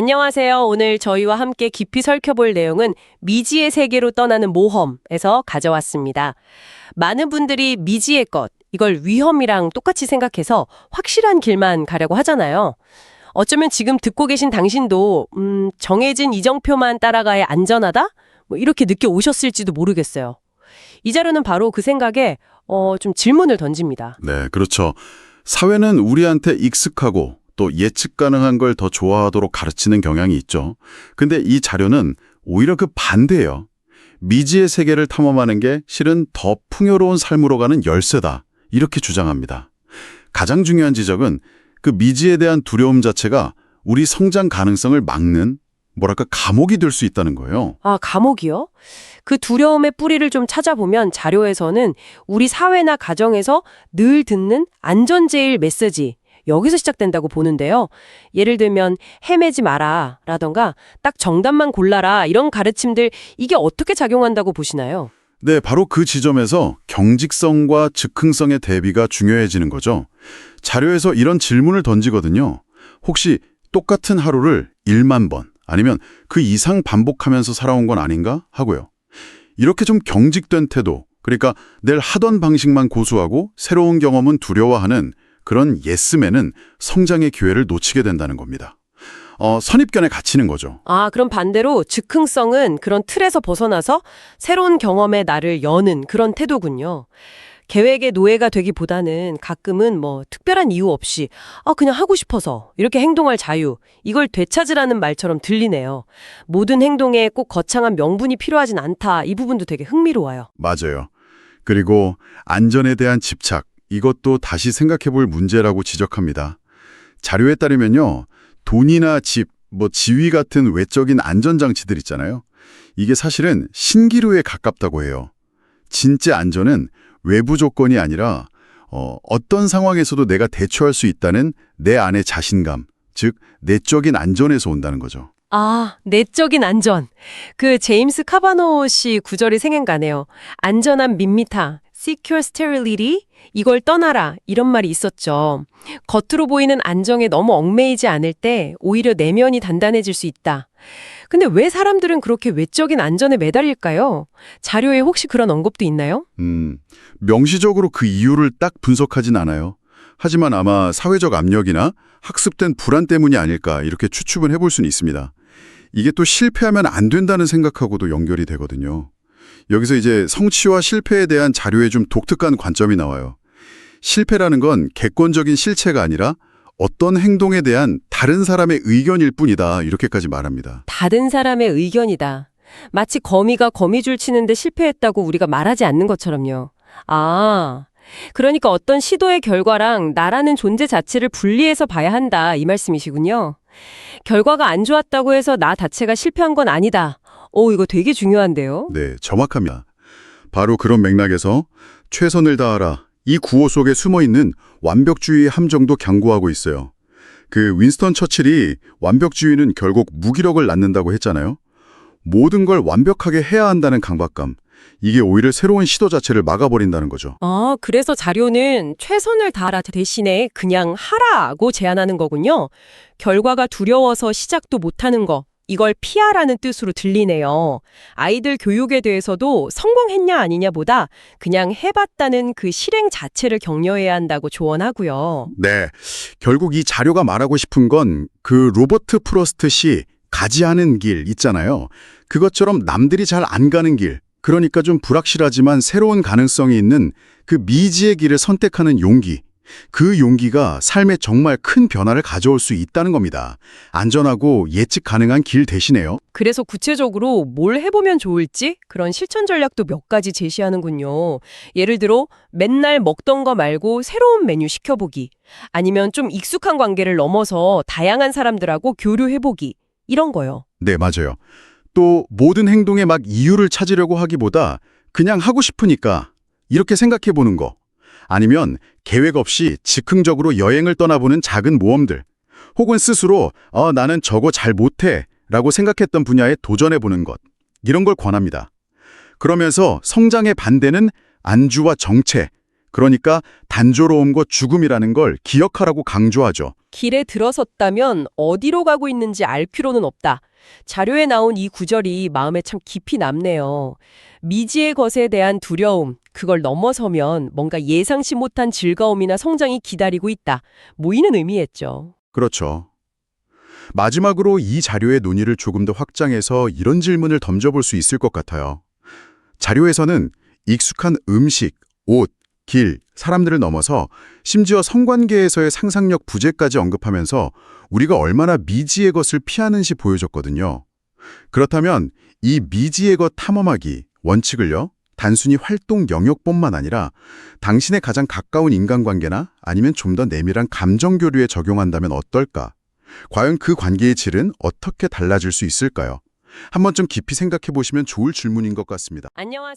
안녕하세요. 오늘 저희와 함께 깊이 살펴볼 내용은 미지의 세계로 떠나는 모험에서 가져왔습니다. 많은 분들이 미지의 것, 이걸 위험이랑 똑같이 생각해서 확실한 길만 가려고 하잖아요. 어쩌면 지금 듣고 계신 당신도 음, 정해진 이정표만 따라가야 안전하다? 뭐 이렇게 느껴 오셨을지도 모르겠어요. 이 자료는 바로 그 생각에 어, 좀 질문을 던집니다. 네, 그렇죠. 사회는 우리한테 익숙하고 또 예측 가능한 걸 더 좋아하도록 가르치는 경향이 있죠. 근데 이 자료는 오히려 그 반대예요. 미지의 세계를 탐험하는 게 실은 더 풍요로운 삶으로 가는 열쇠다. 이렇게 주장합니다. 가장 중요한 지적은 그 미지에 대한 두려움 자체가 우리 성장 가능성을 막는 뭐랄까 감옥이 될 수 있다는 거예요. 아, 감옥이요? 그 두려움의 뿌리를 좀 찾아보면 자료에서는 우리 사회나 가정에서 늘 듣는 안전제일 메시지, 여기서 시작된다고 보는데요. 예를 들면 헤매지 마라 라던가 딱 정답만 골라라 이런 가르침들 이게 어떻게 작용한다고 보시나요? 네, 바로 그 지점에서 경직성과 즉흥성의 대비가 중요해지는 거죠. 자료에서 이런 질문을 던지거든요. 혹시 똑같은 하루를 1만 번 아니면 그 이상 반복하면서 살아온 건 아닌가 하고요. 이렇게 좀 경직된 태도, 그러니까 늘 하던 방식만 고수하고 새로운 경험은 두려워하는 그런 예스맨은 성장의 기회를 놓치게 된다는 겁니다. 어, 선입견에 갇히는 거죠. 아, 그럼 반대로 즉흥성은 그런 틀에서 벗어나서 새로운 경험에 나를 여는 그런 태도군요. 계획의 노예가 되기보다는 가끔은 뭐 특별한 이유 없이 아 그냥 하고 싶어서 이렇게 행동할 자유 이걸 되찾으라는 말처럼 들리네요. 모든 행동에 꼭 거창한 명분이 필요하진 않다. 이 부분도 되게 흥미로워요. 맞아요. 그리고 안전에 대한 집착, 이것도 다시 생각해 볼 문제라고 지적합니다. 자료에 따르면요. 돈이나 집, 뭐 지위 같은 외적인 안전장치들 있잖아요. 이게 사실은 신기루에 가깝다고 해요. 진짜 안전은 외부 조건이 아니라 어, 어떤 상황에서도 내가 대처할 수 있다는 내 안의 자신감, 즉 내적인 안전에서 온다는 거죠. 아, 내적인 안전. 그 제임스 카바노 씨 구절이 생각나네요. 안전한 밋밋함, secure sterility, 이걸 떠나라 이런 말이 있었죠. 겉으로 보이는 안정에 너무 얽매이지 않을 때 오히려 내면이 단단해질 수 있다. 근데 왜 사람들은 그렇게 외적인 안전에 매달릴까요? 자료에 혹시 그런 언급도 있나요? 음, 명시적으로 그 이유를 딱 분석하진 않아요. 하지만 아마 사회적 압력이나 학습된 불안 때문이 아닐까 이렇게 추측은 해볼 수는 있습니다. 이게 또 실패하면 안 된다는 생각하고도 연결이 되거든요. 여기서 이제 성취와 실패에 대한 자료에 좀 독특한 관점이 나와요. 실패라는 건 객관적인 실체가 아니라 어떤 행동에 대한 다른 사람의 의견일 뿐이다 이렇게까지 말합니다. 다른 사람의 의견이다. 마치 거미가 거미줄 치는데 실패했다고 우리가 말하지 않는 것처럼요. 아, 그러니까 어떤 시도의 결과랑 나라는 존재 자체를 분리해서 봐야 한다 이 말씀이시군요. 결과가 안 좋았다고 해서 나 자체가 실패한 건 아니다. 오, 이거 되게 중요한데요. 네, 정확합니다. 바로 그런 맥락에서 최선을 다하라 이 구호 속에 숨어있는 완벽주의의 함정도 경고하고 있어요. 그 윈스턴 처칠이 완벽주의는 결국 무기력을 낳는다고 했잖아요. 모든 걸 완벽하게 해야 한다는 강박감. 이게 오히려 새로운 시도 자체를 막아버린다는 거죠. 아, 그래서 자료는 최선을 다하라 대신에 그냥 하라고 제안하는 거군요. 결과가 두려워서 시작도 못하는 거. 이걸 피하라는 뜻으로 들리네요. 아이들 교육에 대해서도 성공했냐 아니냐보다 그냥 해봤다는 그 실행 자체를 격려해야 한다고 조언하고요. 네, 결국 이 자료가 말하고 싶은 건 그 로버트 프로스트 씨 가지 않은 길 있잖아요. 그것처럼 남들이 잘 안 가는 길, 그러니까 좀 불확실하지만 새로운 가능성이 있는 그 미지의 길을 선택하는 용기. 그 용기가 삶에 정말 큰 변화를 가져올 수 있다는 겁니다. 안전하고 예측 가능한 길 대신에요. 그래서 구체적으로 뭘 해보면 좋을지 그런 실천 전략도 몇 가지 제시하는군요. 예를 들어 맨날 먹던 거 말고 새로운 메뉴 시켜보기 아니면 좀 익숙한 관계를 넘어서 다양한 사람들하고 교류해보기 이런 거요. 네, 맞아요. 또 모든 행동에 막 이유를 찾으려고 하기보다 그냥 하고 싶으니까 이렇게 생각해 보는 거. 아니면 계획 없이 즉흥적으로 여행을 떠나보는 작은 모험들. 혹은 스스로 어, 나는 저거 잘 못해 라고 생각했던 분야에 도전해 보는 것. 이런 걸 권합니다. 그러면서 성장의 반대는 안주와 정체, 그러니까 단조로움과 죽음이라는 걸 기억하라고 강조하죠. 길에 들어섰다면 어디로 가고 있는지 알 필요는 없다. 자료에 나온 이 구절이 마음에 참 깊이 남네요. 미지의 것에 대한 두려움, 그걸 넘어서면 뭔가 예상치 못한 즐거움이나 성장이 기다리고 있다. 모이는 의미였죠. 그렇죠. 마지막으로 이 자료의 논의를 조금 더 확장해서 이런 질문을 던져볼 수 있을 것 같아요. 자료에서는 익숙한 음식, 옷, 길, 사람들을 넘어서 심지어 성관계에서의 상상력 부재까지 언급하면서 우리가 얼마나 미지의 것을 피하는지 보여줬거든요. 그렇다면 이 미지의 것 탐험하기 원칙을요? 단순히 활동 영역뿐만 아니라 당신의 가장 가까운 인간관계나 아니면 좀 더 내밀한 감정 교류에 적용한다면 어떨까? 과연 그 관계의 질은 어떻게 달라질 수 있을까요? 한 번쯤 깊이 생각해 보시면 좋을 질문인 것 같습니다. 안녕하세요.